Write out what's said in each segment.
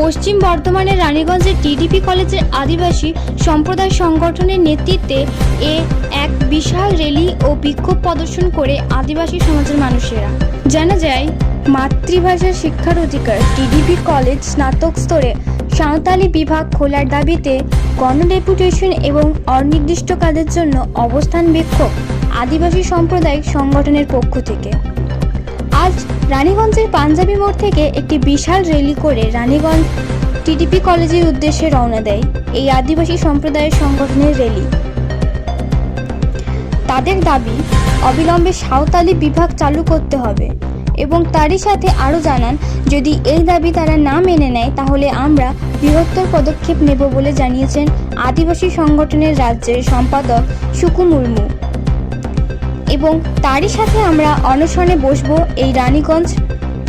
পশ্চিম বর্ধমানের রানীগঞ্জের টিডিপি কলেজের আদিবাসী সম্প্রদায় সংগঠনের নেতৃত্বে এ এক বিশাল র্যালি ও বিক্ষোভ প্রদর্শন করে আদিবাসী সমাজের মানুষেরা। জানা যায়, মাতৃভাষা শিক্ষার অধিকার টিডিপি কলেজ স্নাতক স্তরে সাঁওতালি বিভাগ খোলার দাবিতে গণডেপুটেশন এবং অনির্দিষ্টকালের জন্য অবস্থান বিক্ষোভ আদিবাসী সাম্প্রদায়িক সংগঠনের পক্ষ থেকে। রানীগঞ্জের পাঞ্জাবি মোড় থেকে একটি বিশাল র্যালি করে রানীগঞ্জ টিডিপি কলেজের উদ্দেশ্যে রওনা দেয় এই আদিবাসী সম্প্রদায়ের সংগঠনের র্যালি তাদের দাবি, অবিলম্বে সাঁওতালি বিভাগ চালু করতে হবে এবং তারই সাথে আরও জানান, যদি এই দাবি তারা না মেনে নেয়, তাহলে আমরা বৃহত্তর পদক্ষেপ নেব বলে জানিয়েছেন আদিবাসী সংগঠনের রাজ্যের সম্পাদক সুকু মুর্মু। এবং তারই সাথে আমরা অনশনে বসবো এই রানীগঞ্জ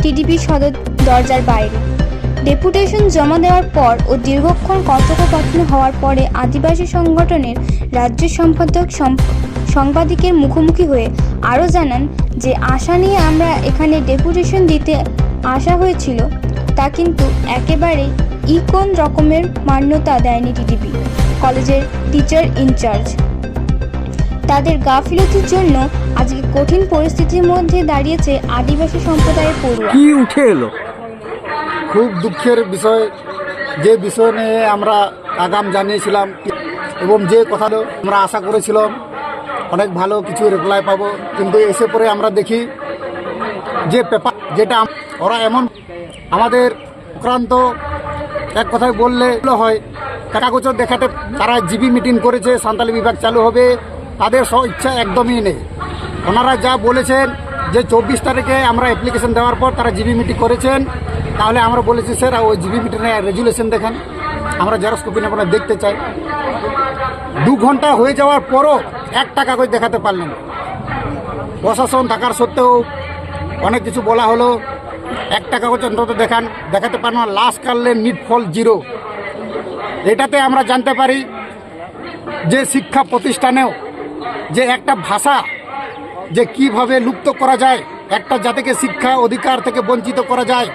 টিডিপি সদর দরজার বাইরে। ডেপুটেশন জমা দেওয়ার পর ও দীর্ঘক্ষণ কথোপকথন হওয়ার পরে আদিবাসী সংগঠনের রাজ্য সম্পাদক সম- সাংবাদিকের মুখোমুখি হয়ে আরও জানান যে আশা নিয়ে আমরা এখানে ডেপুটেশন দিতে আসা হয়েছিল, তা কিন্তু একেবারে ই কোন রকমের মান্যতা দেয়নি টিডিপি। কলেজের টিচার ইনচার্জ তাদের গাফিলতির জন্য আজকে কঠিন পরিস্থিতির মধ্যে দাঁড়িয়েছে আদিবাসী সম্প্রদায়ের পড়ুয়া। কি উঠে এলো? খুব দুঃখের বিষয়। যে বিষয় নিয়ে আমরা আগাম জানিয়েছিলাম এবং যে কথাটা আমরা আশা করেছিলাম অনেক ভালো কিছু রিপ্লাই পাবো। কিন্তু এসে পরে আমরা দেখি যে পেপার যেটা ওরা এমন আমাদের আক্রান্ত এক কথায় বললে হয় কাগজর দেখাতে তারা জিবি মিটিং করেছে সান্তালি বিভাগ চালু হবে তাদের স্ব ইচ্ছা একদমই নেই। ওনারা যা বলেছেন, যে চব্বিশ তারিখে আমরা অ্যাপ্লিকেশন দেওয়ার পর তারা জিবি মিটিং করেছেন, তাহলে আমরা বলেছি, স্যার, ওই জিবি মিটিংয়ের রেজুলেশন দেখেন। আমরা জেরক্স কপি না দেখতে চাই। দু ঘণ্টা হয়ে যাওয়ার পরও এক টাকা কাগজ দেখাতে পারলেন। প্রশাসন থাকার সত্ত্বেও অনেক কিছু বলা হলো। এক টাকা কাগজ অন্তত দেখান। দেখাতে পারেন না। লাস্ট কাললে নিট ফল জিরো এটাতে আমরা জানতে পারি যে শিক্ষা প্রতিষ্ঠানেও যে একটা ভাষা যে কীভাবে লুপ্ত করা যায় একটা জাতিকে শিক্ষা অধিকার থেকে বঞ্চিত করা যায়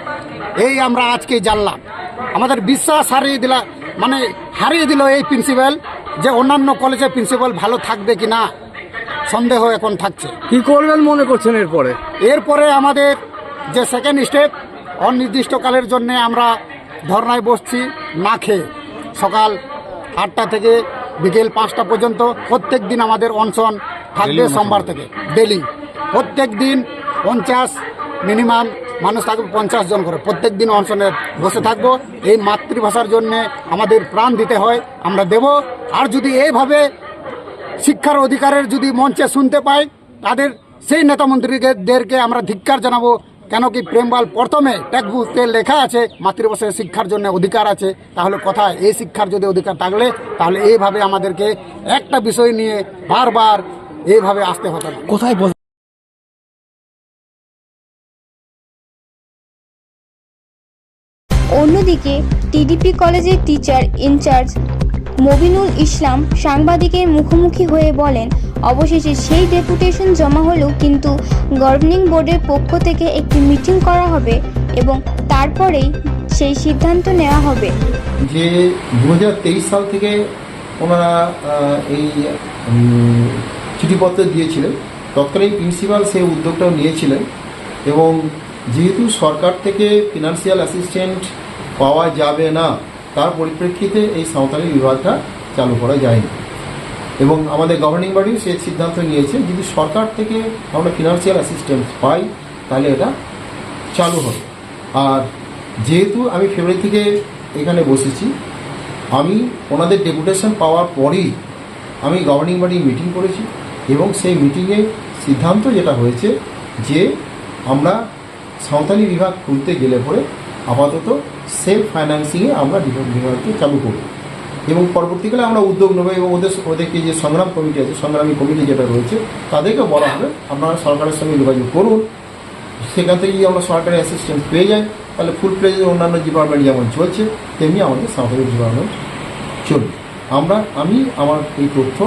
এই আমরা আজকে জানলাম। আমাদের বিশ্বাস হারিয়ে দিলা মানে হারিয়ে দিল এই প্রিন্সিপাল যে অন্যান্য কলেজের প্রিন্সিপাল ভালো থাকবে কি না? সন্দেহ এখন থাকছে। কি করবেন মনে করছেন এরপরে? এরপরে আমাদের যে সেকেন্ড স্টেপ অনির্দিষ্টকালের জন্য আমরা ধর্নায় বসছি না খেয়ে। সকাল আটটা থেকে বিকেল পাঁচটা পর্যন্ত প্রত্যেক দিন আমাদের অনশন থাকবে সোমবার থেকে ডেলি প্রত্যেক দিন পঞ্চাশ মিনিমাম মানুষ থাকবে পঞ্চাশ জন করে প্রত্যেক দিন অনশনে বসে থাকব। এই মাতৃভাষার জন্য আমাদের প্রাণ দিতে হয় আমরা দেব। আর যদি এইভাবে শিক্ষার অধিকারের যদি মঞ্চে শুনতে পাই তাদের সেই নেতা মন্ত্রীদেরকে আমরা ধিক্কার জানাব কেন কি প্রেমবাল প্রথমে টেক্সবুকে লেখা আছে মাতৃভাষায় শিক্ষার জন্য অধিকার আছে তাহলে কোথায় এই শিক্ষার যদি অধিকার থাকলে তাহলে এইভাবে আমাদেরকে একটা বিষয় নিয়ে বারবার এইভাবে আসতে হতো না। কোথায় অন্যদিকে টিডিপি কলেজের টিচার ইনচার্জ মবিনুল ইসলাম সাংবাদিকের মুখোমুখি হয়ে বলেন অবশেষে সেই ডেপুটেশন জমা হলেও কিন্তু গভর্নিং বোর্ডের পক্ষ থেকে একটি মিটিং করা হবে এবং তারপরেই সেই সিদ্ধান্ত নেওয়া হবে। যে দু হাজার তেইশ সাল থেকে ওনারা এই চিঠিপত্র দিয়েছিলেন, তৎকালীন প্রিন্সিপাল সেই উদ্যোগটাও নিয়েছিলেন এবং যেহেতু সরকার থেকে ফিনান্সিয়াল অ্যাসিস্ট্যান্ট পাওয়া যাবে না, তার পরিপ্রেক্ষিতে এই সাঁওতালি বিভাগটা চালু করা যায়নি। এবং আমাদের গভর্নিং বডি সে সিদ্ধান্ত নিয়েছে, যদি সরকার থেকে আমরা ফিনান্সিয়াল অ্যাসিস্ট্যান্স পাই, তাহলে এটা চালু হবে। আর যেহেতু আমি ফেব্রুয়ারি থেকে এখানে বসেছি, আমি ওনাদের ডেপুটেশন পাওয়ার পরেই আমি গভর্নিং বডি মিটিং করেছি এবং সেই মিটিংয়ে সিদ্ধান্ত যেটা হয়েছে যে আমরা সাঁওতালি বিভাগ খুলতে গেলে পরে আপাতত সেফ ফাইন্যান্সিংয়ে আমরা বিভাগ- বিভাগকে চালু করব। এবং পরবর্তীকালে আমরা উদ্যোগ নেব এবং ওদের ওদেরকে যে সংগ্রাম কমিটি আছে, সংগ্রামী কমিটি যেটা রয়েছে, তাদেরকে বলা হবে, আপনারা সরকারের সঙ্গে যোগাযোগ করুন। সেখান থেকে যদি আমরা সরকারি অ্যাসিস্ট্যান্স পেয়ে যাই। তাহলে ফুল প্লেজ অন্যান্য ডিপার্টমেন্ট যেমন চলছে, তেমনি আমাদের সাঁওতালি ডিপার্টমেন্ট চলবে। আমরা, আমি, আমার এই তথ্য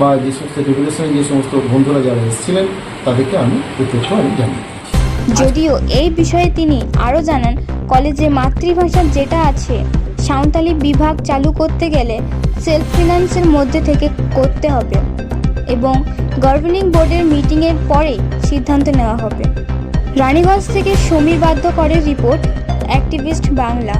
বা যে সমস্ত ডেপুটেশনে যে সমস্ত বন্ধুরা যারা এসেছিলেন, তাদেরকে আমি এই তথ্য আমি দিচ্ছি। যদিও এই বিষয়ে তিনি আরও জানান, কলেজে মাতৃভাষা যেটা আছে সাঁওতালি বিভাগ চালু করতে গেলে সেলফ ফিনান্সের মধ্যে থেকে করতে হবে এবং গভর্নিং বোর্ডের মিটিংয়ের পরে সিদ্ধান্ত নেওয়া হবে। রানীগঞ্জ থেকে সমীর বাধ্য করে রিপোর্ট অ্যাক্টিভিস্ট বাংলা